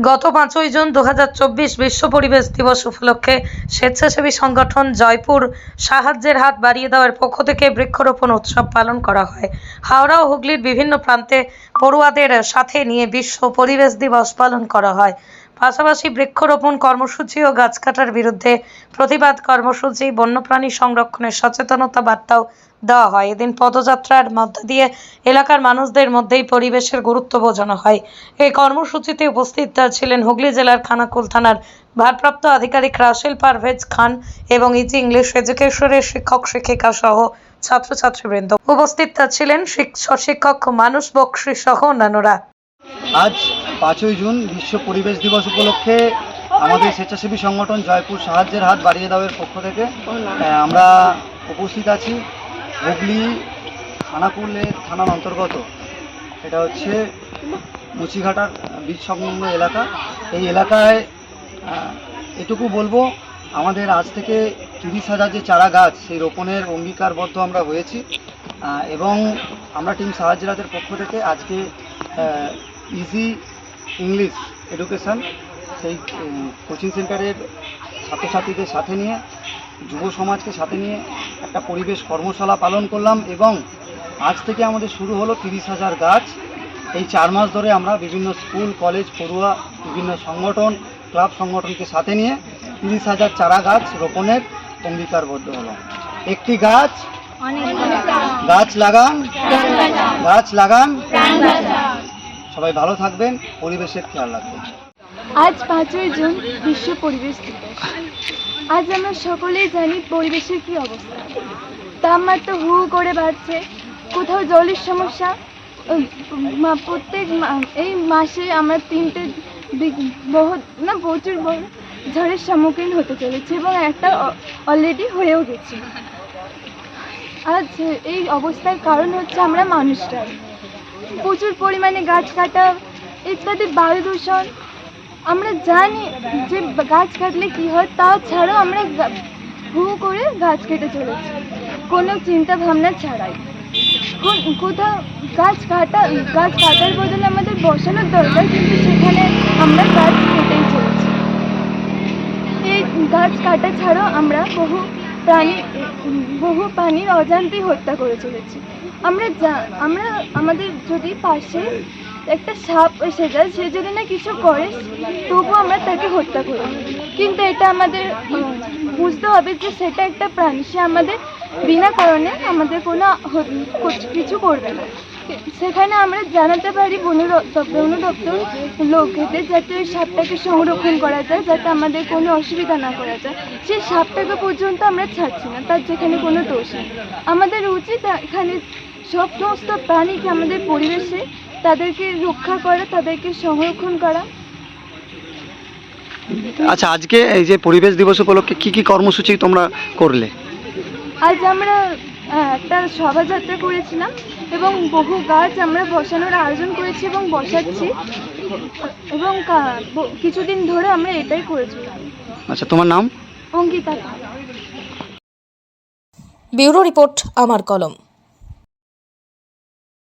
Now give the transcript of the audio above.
গত পাঁচই জুন দু বিশ্ব পরিবেশ দিবস উপলক্ষে স্বেচ্ছাসেবী সংগঠন জয়পুর সাহায্যের হাত বাড়িয়ে দেওয়ার পক্ষ থেকে বৃক্ষরোপণ উৎসব পালন করা হয়। হাওড়া ও হুগলির বিভিন্ন প্রান্তে পড়ুয়াদের সাথে নিয়ে বিশ্ব পরিবেশ দিবস পালন করা হয়। পাশাপাশি বৃক্ষরোপণ কর্মসূচি ও গাছ কাটার বিরুদ্ধে প্রতিবাদ কর্মসূচি, বন্যপ্রাণী সংরক্ষণের সচেতনতা বার্তাও দেওয়া হয়। এদিন পদযাত্রার মধ্য দিয়ে এলাকার মানুষদের মধ্যেই পরিবেশের গুরুত্ব বোঝানো হয়। এই কর্মসূচিতে উপস্থিত ছিলেন হুগলি জেলার খানাকুল থানার ভারপ্রাপ্ত আধিকারিক রাসেল পারভেজ খান এবং ইজি ইংলিশ এডুকেশনের শিক্ষক শিক্ষিকা সহ ছাত্রছাত্রীবৃন্দ। উপস্থিত ছিলেন শিক- শিক্ষক মানুষ বক্সি সহ অন্যান্যরা। আজ পাঁচই জুন বিশ্ব পরিবেশ দিবস উপলক্ষে আমাদের স্বেচ্ছাসেবী সংগঠন জয়পুর সাহায্যের হাত বাড়িয়ে দেওয়ার পক্ষ থেকে আমরা উপস্থিত আছি হুগলি খানাকুলের থানার অন্তর্গত। এটা হচ্ছে মুচিঘাটার বীজ সংলগ্ন এলাকা। এই এলাকায় এটুকু বলব, আমাদের আজ থেকে তিরিশ হাজার যে চারা গাছ, সেই রোপণের অঙ্গীকারবদ্ধ আমরা হয়েছি এবং আমরা টিম সাহায্যের পক্ষ থেকে আজকে ইজি ইংলিশ এডুকেশন সেই কোচিং সেন্টারের ছাত্রছাত্রীদের সাথে নিয়ে যুব সমাজকে সাথে নিয়ে একটা পরিবেশ কর্মশালা পালন করলাম এবং আজ থেকে আমাদের শুরু হলো তিরিশ হাজার গাছ। এই চার মাস ধরে আমরা বিভিন্ন স্কুল কলেজ পড়ুয়া বিভিন্ন সংগঠন ক্লাব সংগঠনকে সাথে নিয়ে তিরিশ হাজার চারা গাছ রোপণের অঙ্গীকারবদ্ধ হলো একটি গাছ গাছ লাগান। গাছ লাগান। সবাই ভালো থাকবেন, পরিবেশের খেয়াল রাখবেন। আজ পাঁচই জুন, বিশ্ব পরিবেশ দিবস। আজ আমরা সকলেই জানি পরিবেশের কি অবস্থা। তাপমাত্রা হু করে বাড়ছে, কোথাও জলের সমস্যা প্রত্যেক এই মাসে আমরা তিনটে বহু না, প্রচুর বড় ঝড়ের সম্মুখীন হতে চলেছে এবং একটা অলরেডি হয়েও গেছে। আজ এই অবস্থার কারণ হচ্ছে আমরা মানুষরা প্রচুর পরিমাণে গাছ কাটা, ইত্যাদি বায়ু দূষণ। আমরা জানি যে গাছ কাটলে কি হয়, তা ছাড়াও আমরা হু করে গাছ কেটে চলেছি। কোনো চিন্তা ভাবনা ছাড়াই কোথাও গাছ কাটা, গাছ কাটার বদলে আমাদের বসানোর দরকার, কিন্তু সেখানে আমরা গাছ কেটেই চলেছি। এই গাছ কাটা ছাড়াও আমরা বহু প্রাণী বহু প্রাণীর অজান্তেই হত্যা করে চলেছি। আমরা যা- আমরা, আমাদের যদি পাশে একটা সাপ এসে যায়, সে যদি না কিছু করে, তবুও আমরা তাকে হত্যা করি। কিন্তু এটা আমাদের বুঝতে হবে যে সেটা একটা প্রাণী। সে আমাদের বিনা কারণে আমাদের কোনো কিছু করবে না। সেখানে আমরা জানাতে পারি বন দপ্তর বন দপ্তর লোকেদের যাতে ওই সাপটাকে সংরক্ষণ করা যায় যাতে আমাদের কোনো অসুবিধা না করা যায়। সেই সাপটাকে পর্যন্ত আমরা ছাড়ছি না তার যেখানে কোনো দোষ নেই। আমাদের উচিত এখানে সব সমস্ত প্রাণীকে আমাদের পরিবেশে তাদেরকে রক্ষা করা তাদেরকে সংরক্ষণ করা। আচ্ছা আজকে এই যে পরিবেশ দিবস উপলক্ষে কি কি কর্মসূচি তোমরা করলে? আজ আমরা একটা শোভাযাত্রা করেছিলাম এবং বহু গাছ আমরা বসানোর আয়োজন করেছি এবং বসাচ্ছি। এবং কিছুদিন ধরে আমরা এটাই করেছিলাম। আচ্ছা তোমার নাম? অঙ্কিতা পাল। ব্যুরো রিপোর্ট আমার কলম।